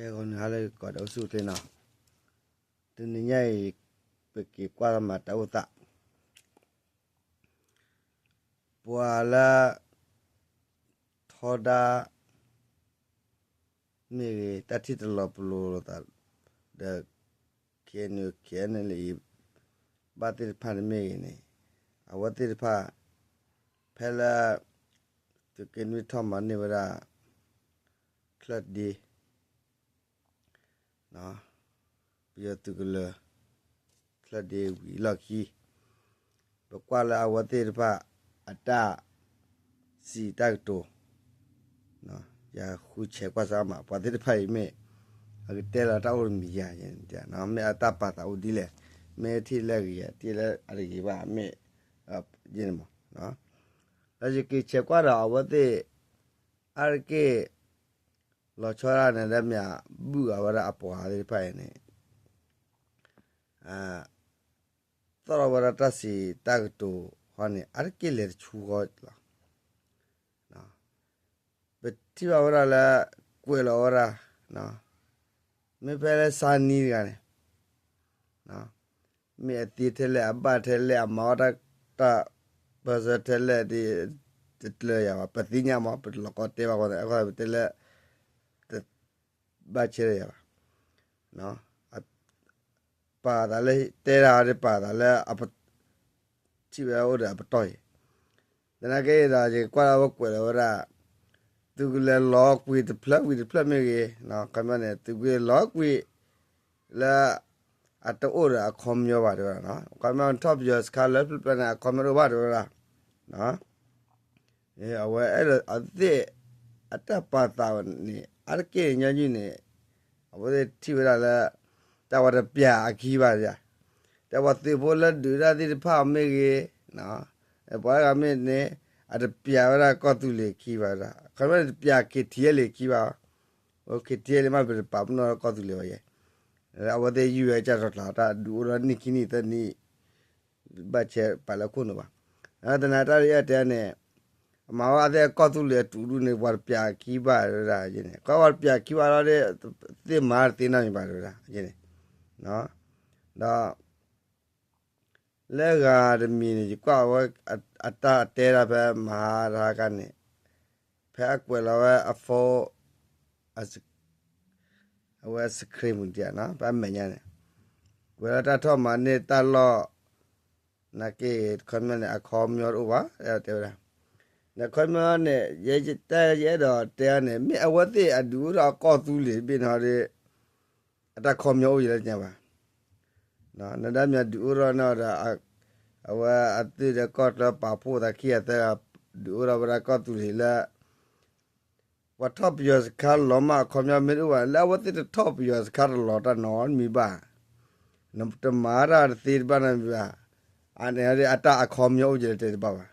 ke con ha le ko do su te na tu ni nyai pe ki kwa ma ta u ta bua la thoda mi ta ti de lo plo lo ta de ke nu ke ne le ba ti pha me ni a wa ti pha ဖဲလာတကင်ဝီထမနေဝရာခလတ်ဒီ နော်ပြတူကလခလတ်ဒီဝီလောက်ခီဘကွာလာဝတိရဖအတာစီတက်တိုနော်ရာခုချေကွာစားမှာပတိရဖိုင်မေအကတဲလာတောက်မီရရင်တဲ့နော်မေအတာပါတာဦးဒီလေမေထီလက်ရတီလက်အရိပါမေအကျင်းမနော် Laji ki che kwa ra awate arke lo chora ne le mya bu awara apo ha de phai ne a tara wara ta si tag to ha ne arke le chu go la na be ti wa wara la kwe la wara na me pe le sa ni ga ne na me ti the le abba the le ma ta ta ဘာသာတလဲဒီတလဲရပါပတိညာမပလကောတေပါကောအခုတလဲဘာချေရပါနော်ပါဒါလေတေရာရပါဒါလေအပချိဝဲဟုတ်တ ယ်ပတော့ဒနာကေဒါကြီးကွာဘကွယ်ရောရာသူကလေလောကွေတဖလက်ဝီတဖလက်မြေကြီးနော်ကမနဲ့သူကလောကွေလာအတိုးရအခေါမျောပါတယ်နော်ကမန်တော့ပြစကလက်ပလနာအခေါမျောပါတယ်နော်အဲအဝဲအဲ့အသစ်အတပါတာနေအရကေညာကြီးနေ 알게 년이네 아버지 티브라라 따와라 뼈 기바자 따와 뜨볼라 두라디 파메게 나 바가 메네 아르 뼈라 거둘레 기바라 그러면 뼈 기티엘레 기바 오케 티엘마 베 파브노 거둘레 와예 아버지 유에 자라다 두라 니키니 테니 바체 발라코노바 아드나타리아 테네 အမဝအတဲ့ကောတုလေတူလူနေဝါပြခီးပါရတာယင်းနဲ့ကောဝါပြခီးပါရတဲ့တိမာတင်းနိုင်ပါရတာယင်းနဲ့နော်တော့လက်ကားမီနေကွာဝအတတဲရပဲမဟာရာကနေဖဲကွယ်လောအဖောအစအဝဲစခရီးမူတျာနော်ဗမ်းမညာ နဲ့ဝရတာထောမနေတလောနာကေခွန်မနဲ့အခေါ်မျိုးဥပါအဲ့တဲ့လားနခွန်မနဲ့ရဲတဲရဲတော့တဲနဲ့မြအဝတ်တိအဒူတော့ကော့သူလေပြင်တော်တဲ့အတခေါ်မျိုးရကြပါနော်နဒမြဒူရောနော်ဒါအဝအတိရကော့တော့ပါဖို့တာခိယတဲ့ဒူရောဗရာကော့သူလေလာဝတ်တော့ပြောစခါလောမခေါ်မျိုးမေဥပါလာဝတ်တိတော့ပြောစခါလောတာနော်မိပါနမတမာရာတိဘာနမိပါအနေရအတအခေါ်မျိုးကြတဲ့ပါပါ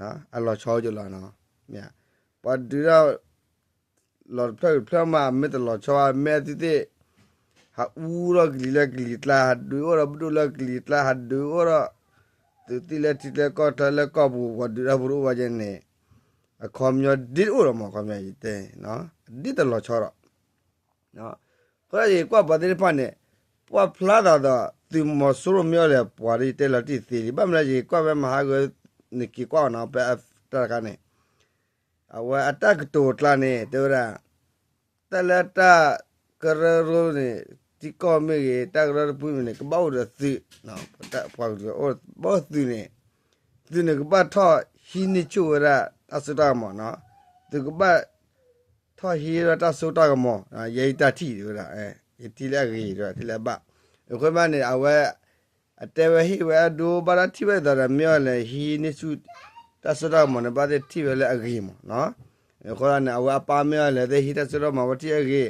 နော်အလောချောကြလာနော်မြတ်ပဒူရောလော်ဖလဖလမမစ်လောချောမဲတိတိဟာဦးရဂလီလဂလီတလာဒူရဘဒူလဂလီတလာဒူရသူတိလက်တိလက်ကောတလက်ကောဘူးဝဒူရဘရူဝဂျန်နေအခေါ်မျိုးဒီဥရမခေါ်မျိုးရတဲ့နော်ဒီတလောချောတော့နော်ခေါ်ရကွာပဒိဖာနေပွာဖလာတော့သူမဆူရမြောလေပွာရီတဲလတိသီဘာမလာကြီးကွာပဲမဟာကိုနိ ကီကွာနော်ပဲတရကနေအဝအတက်တိုတလာနေတောရာတလတာကရရိုနေဒီကောမေတက်ရပူနေကဘောရသီနော်တက်ပွားလို့အော်ဘောသီနေဒီနေကပတ်ထောဟီနိချူရာအစတာမောနော်ဒီကပတ်ထောဟီရတဆုတာကမောယေတတိရ အဲတီလက်ကြီးရတီလက်ပါခွမနေအဝဲအတဲဝဟိဝဲဒိုဘာရတိဝဲဒါရမြောလေဟီနိစုတဆရမနဘာတဲ့တိဝဲလေအဂိမနော်ခေါ်ရနေအဝဲပါမြေလေတဲ့ဟိတဆရမဝတိအဂိ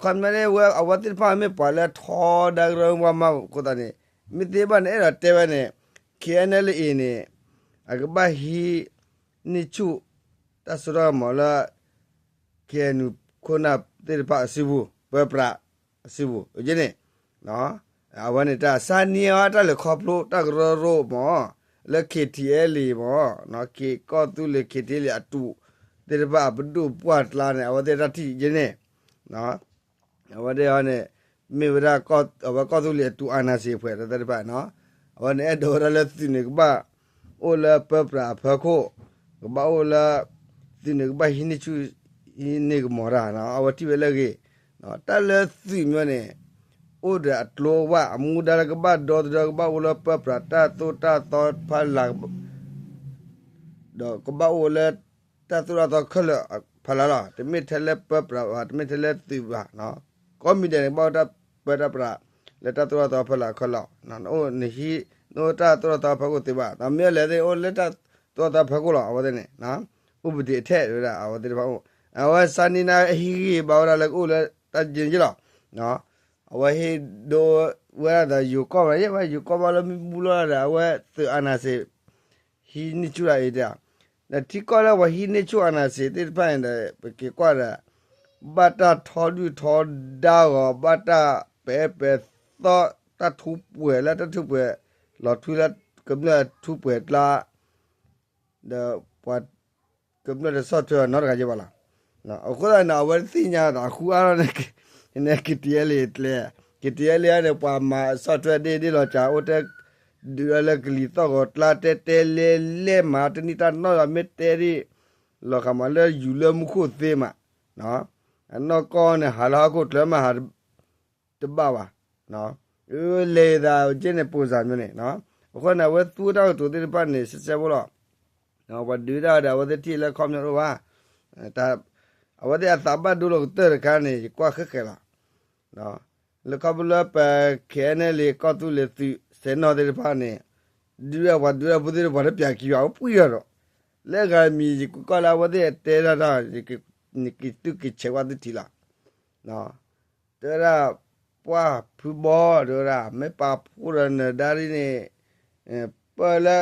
ခွန်မနေဝဲအဝတိပါမေပါလေထောဒါရဝမကိုတနေမိသေးပါနဲ့အဲ့တဲဝဲနေ KNL အင်းနေအကဘဟီနိချုတဆရမလာကေနုခုနတေပါစီဘူးဘပရာစီဘူးအကျနေနော် အဝနေတာစာနီယာတလေခေါပလိုတကရရိုမောလက်ခေတီအဲလီမောနော်ကေကောတူလေခေတီလေအတူတေဘဘဒုပွားတလာနေအဝတေတတိယင်းနေနော်အဝတဲ့ဟောနဲ့မေဝရကော့အဝကော့သူလေတူအာနာစီဖွဲ့တဲ့တဲ့ပါနော်အဝနဲ့ဒေါ်ရလက်စနေကပါအိုလာပပရာဖခိုကဘာအိုလာစနေကပါဟိနေချူဟိနေကမောရာနော်အဝတိဝဲလေကေနော်တက်လက်စီမျိုးနဲ့ အိုဒအတလောဝအမူဒါကဘာဒေါ်ဒကဘာအိုလာပပရာတာတူတာတောဖလာတော့ကဘာအိုလာတာတူတာတော့ခလဖလာလာတမစ်ထလက်ပပရာတမစ်ထလက်သူပါနော်ကောမီတယ်ဘောတာပရပရာလက်တတော်တော်ဖလာခလောက်နော်အိုနဟီနိုတာတော်တော်ဖကိုတိပါတမဲလေတဲ့အိုလက်တတော်တော်ဖကိုလောက်အဝတဲ့နဲ့နော်ဥပဒေအထက်ရတာအဝတဲ့ဘာအဝစနီနာဟီဟီဘောရလက်အိုလက်တကျင်ကြလောက်နော် အဝဟီဒိုဝရတာယူကောရရဲ့ဝယူကောပါလမီဘူလာတာဝဲသအနာစေဟီနိချူရရတဲ့နတိကောလာဝဟီနိချူအနာစေတိဖိုင်တဲ့ကေကွာရာဘတာထော်လူထော်ဒါရောဘတာပဲပဲသောတထုပွေလာတထုပွေလော်ထူလာကမ္လာထုပွေလာဒပတ်ကမ္လာဆော့ထွေနော်ကကြပါလားနော်အခုကနာဝသိညာတာခုအားရနေ နေကတည်းလေတလေကတည်းလေရပါမှာဆော့ထွေဒီဒီလောချာအိုတက်ဒီရလကလီတော့တလာတဲတဲလေလေမာတနီတာနော်မက်တဲရီလောကမလဲယူလမှုခုသေးမှာနော်အနော်ကောနဲ့ဟာလာကိုတလမဟာတပပါနော်ဦးလေသာကျင်းနေပူစာမျိုးနဲ့နော်အခုနဝဲသူတော့တူတဲ့ပတ်နေဆက်ဆက်ဘောတော့နော်ဘာဒူဒါဒါဝတဲ့တီလက်ခေါ နေကွာခက်ခဲလားနော်လကဘလပခဲနေလေကောတူလေသူစေနော်တဲ့ဖာနေဒူရဝဒူရဘူးတဲ့ဘာပြကြည့်အောင်ပွေရတော့လက်ကမီကလာဝတဲ့တဲရတာနိကိတုကိချေဝဒတိလာနော်တရာပွားဖူဘောဒရာမေပါပူရနဒါရီနေပလာ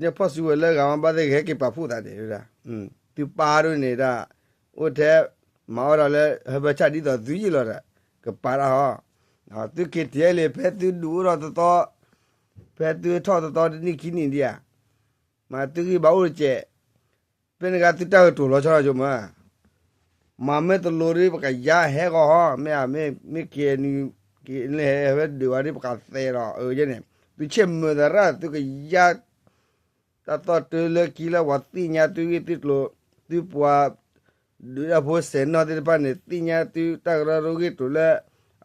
ညဖဆူလေကမဘာတဲ့ခဲကိပါဖူတာတယ်ရာอืมသူပါရနေတာဥတဲ့မောရလေဟဘချတိတော့သူကြီးလောတာ ကပါရဟောနော်သူကိတဲလေဖဲသူဒူရတော့ဖဲသူထောတော့တော့နိခိနေဒီယာမသူကြီးဘာလို့ကျဲပင်ကတူတောက်တူလောချောကြမှာမာမဲတလိုရီ ပကရဟဲကောမဲမဲမဲကေနီကေလေဟဲဒီဝရီပကသေရောအယနေသူချက်မဒရာသူကရတတော်တလေကီလာဝတိညာသူရတိလိုသူပွားဒူရဖို့စင်နော်ဒီပနေတိညာသူတကရရိုဂီတူလေ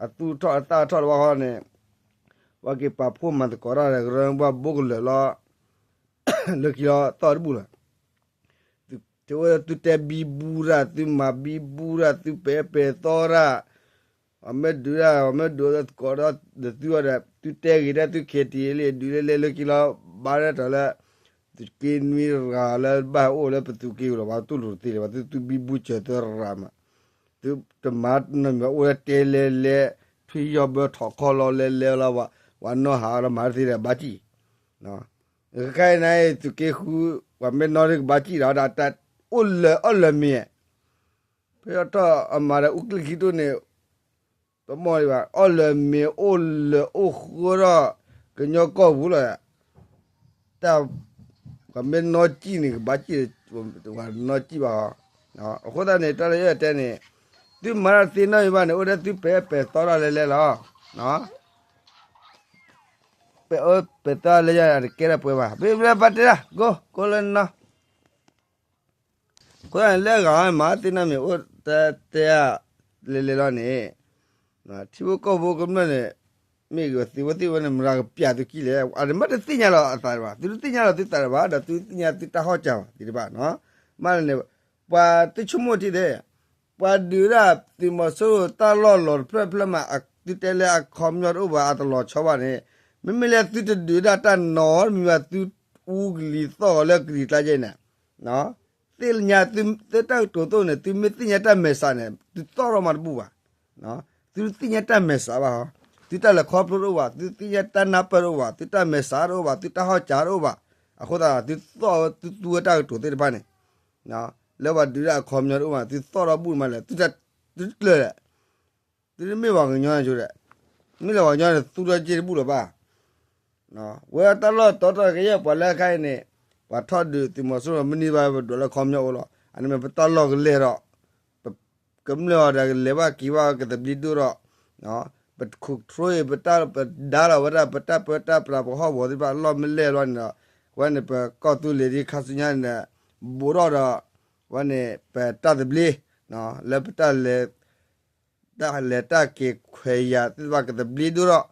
အတူထောအတာထောဝါဟောနေဝကေပဖို့မန်ကောရရဂရံဘဘုကလေလာလေကီလာတော်ဘူးလား tu tu te bibura tu ma bibura tu pepe tora ame dura ame dura kora de tu ara tu te gira tu kheti le dure le le kila bara tala tu kin mi gala ba o le tu ki lo ba tu lu ti le ba tu tu bibu che te rama tu tomat no me o te le le phi yo ba tho kho lo le le la wa wa no ha ra ma ti le ba chi no kai nai tu ke khu wa me no ri ba chi ra da ta အိုလေအလမီဖေတော့အမာရဥကလခိတိုနေတမော်ပါအလမီအိုလေ မင်းနော်ကြည့်နေဘာကြည့်ဝါနော်ကြည့်ပါနော်အခုတည်းနေတရရတဲ့နေဒီမရတင်နေပါနေဦးတဲ့သူပဲပဲတော်ရလဲလဲလားနော်ပဲအပဲတော်လဲရကဲရပွဲပါဘေဘလပတ်တရာကိုကိုလနော်ကိုယ်လက်ကမာတင်နမေဥတတဲ့လေလေလောနေနာတီဘကောဘောကမနေ မိကသီဝတိဝနေမရာပြတ်ကိလေအရမတ်တင်ညာလောအသားပါသူတင်ညာလောတိတာပါဒါသူတင်ညာတိတဟောကြောင်ဒီပါနော်မလည်းပါတချမိုတိတဲ့ပါဒူရာတိမဆိုတာလောလောဖဖလမအတိတဲလေအခေါမျောဥပါအတလောချောပါနေမမလေတိတဒူရာတနော်မိမသူဦးဂလီသောလကလီတာကျနေနော် til nya tim te ta to to ne tim mi tinya ta me sa ne tu to ro ma bu ba no tu tinya ta me sa ba tu ta la kho pro ro ba tu tinya ta na pa ro ba tu ta me sa ro ba tu ta ho cha ro ba a kho da tu to tu tu ta to te ba ne no le ba du ra kho myo ro ba tu to ro bu ma le tu ta tu le tu me ba nya jo de mi la ba nya tu ra ji bu lo ba no we ta lo to to ke ye pa la khai ne ဝါထော့ဒူတီမဆိုမနီဘာဒလခေါမြောလောအနမေပတလောကလေရောကကမလောဒါလေဘာကီဝါကတဘလီဒူရောနော် ဘတ်ခုထရိုဘတာဒါလာဝရဘတာပတာပရာဘောဘောဒီဘာလောမလဲလောနော်ဝန်ပကောတူလေဒီခါစညာနေဘူရောတော့ဝန်ပတာဒဘလီနော်လေပတာလေတာလေတာကေခွေရတိဘာကတဘလီဒူရော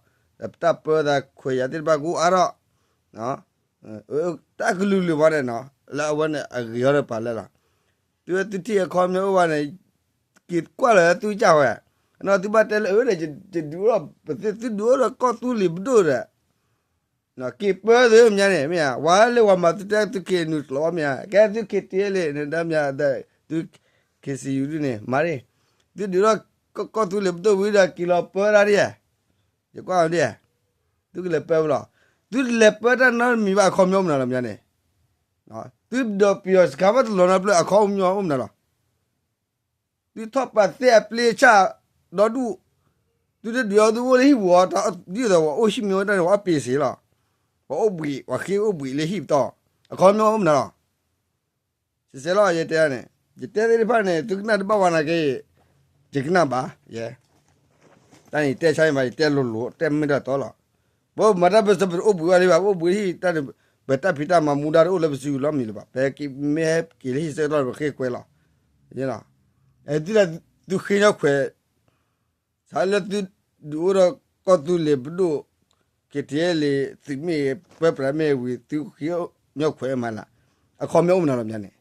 ပတာပဒါခွေရတိဘာကူအရောနော်တာကလူလူပါနဲ့နော်လာဝန်အရရပါလဲလားသူတတိအခေါ်မျိုးဝန် kit kwa la tu cha wa no tu ba tel e de de du ro pe tu du ro ko tu li bdo ra no ki pe de mya ne mya wa le wa ma tu ta tu ke nu lo mya ke tu ke ti le ne da mya da tu ke si yu ne ma re tu du ro ko ko tu le bdo wi da ki lo pe ra ri ya ye kwa de tu le pe lo tu le pe da no mi ba kho myo mna la mya ne no tu do pi os ka ba lo na ple a kho myo mna la ဒီတော့ပတ်တဲ့ပလေချာ တော့ဒူသူတဲ့ဒီအဒူလေးဘောတာဒီတော့အိုရှိမျိုးတဲ့ဝအပေစီလားဘောအဘီဝခေအဘီလေးဟိတော့အခေါ်မျိုးမနော်စစလာရတဲ့နဲ့ဒီတဲ့ဒီဖာနဲ့သူကနတ်ဘဝနာကေဒီကနပါယေတိုင်းတဲ့ဆိုင်မှာတဲ့လို့လို့တဲ့မတော့လားဘောမရဘစဘအဘီဝလေးပါအဘီဟိတဲ့ဘတ်တဖိတာမမူဒါရိုလည်းပစီလောမီလပါဘယ်ကိမဲကိလေးစတော့ခေကွဲလားယေလားအဲ့ဒီလာသူခင်းရောက်ခွဲ ဆာလတူဒူရကတူလေဘဒိုကတည်းလေသီမေပပရမေဝီသူခီရောက်ခွဲမလားအခေါ်မျိုးမနာတော့မြန်နေ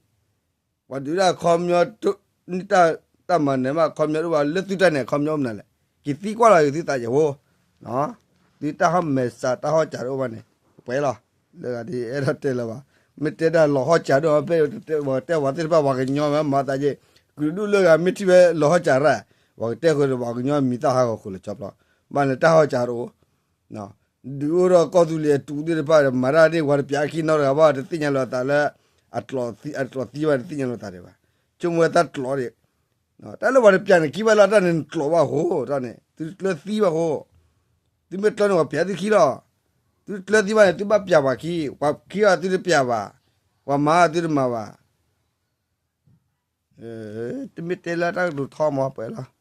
ဝဒူရာခေါ်မျိုးတုနိတာတမန်နေမှာခေါ်မျိုးတော့လက်တူတနဲ့ခေါ်မျိုးမနာလေကီတီကွာလာယူတီတာယောနော်ဒီတာဟမေစာတာဟောကြတော့ဗနေပဲလားလေဒီအဲ့ဒါတဲလာပါမတဲတာလောဟောကြတော့ပဲတဲဝတဲဝတဲပါဝကညောမတာကြီး gudu lo ga miti be lo ho chara wa te ko ဝါတက်ကိုဝါကညောမိတာဟာကိုလေချပ်လာမန်တာဟောကြရောနော်ဒီရောကောသူလေတူဒီပါမရာတွေဝါပြာခိနော်ရပါတင်ညာလာတာလဲအတလောတီအတလောတီဝါတင်ညာလာတာပါကျုံဝတ်တလောရနော်တယ်ဝါပြန်ကိဘလာတန်တလောပါဟိုတနဲ့သူလက်သီးပါဟိုဒီမတလောပြာတိခီလားသူလက်သီးပါသူပပြပါခီဝါခီရသူပြပါဝါမာသူမပါအဲတမစ်တယ်လာတာလူထောင်းမပါလား